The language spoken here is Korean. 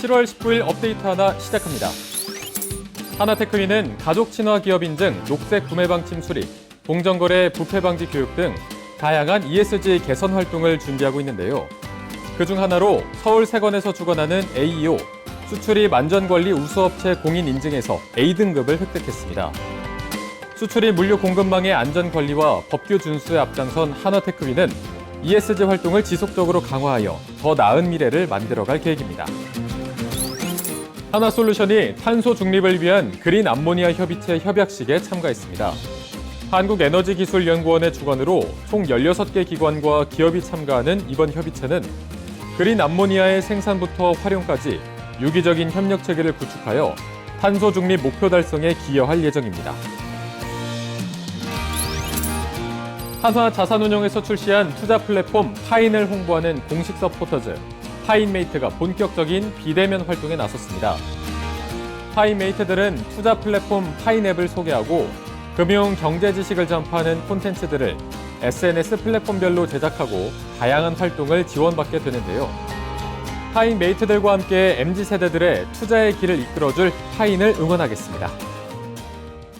7월 19일 업데이트 하나 시작합니다. 하나테크위는 가족 친화 기업 인증, 녹색 구매 방침 수립, 공정거래 부패 방지 교육 등 다양한 ESG 개선 활동을 준비하고 있는데요. 그중 하나로 서울 세건에서 주관하는 AEO 수출입 안전관리 우수업체 공인 인증에서 A등급을 획득했습니다. 수출입 물류 공급망의 안전관리와 법규 준수에 앞장선 하나테크위는 ESG 활동을 지속적으로 강화하여 더 나은 미래를 만들어갈 계획입니다. 하나솔루션이 탄소 중립을 위한 그린 암모니아 협의체 협약식에 참가했습니다. 한국에너지기술연구원의 주관으로 총 16개 기관과 기업이 참가하는 이번 협의체는 그린 암모니아의 생산부터 활용까지 유기적인 협력 체계를 구축하여 탄소 중립 목표 달성에 기여할 예정입니다. 한화 자산운용에서 출시한 투자 플랫폼 파인을 홍보하는 공식 서포터즈 파인메이트가 본격적인 비대면 활동에 나섰습니다. 파인메이트들은 투자 플랫폼 파인앱을 소개하고 금융 경제 지식을 전파하는 콘텐츠들을 SNS 플랫폼별로 제작하고 다양한 활동을 지원받게 되는데요. 파인 메이트들과 함께 MZ 세대들의 투자의 길을 이끌어줄 파인을 응원하겠습니다.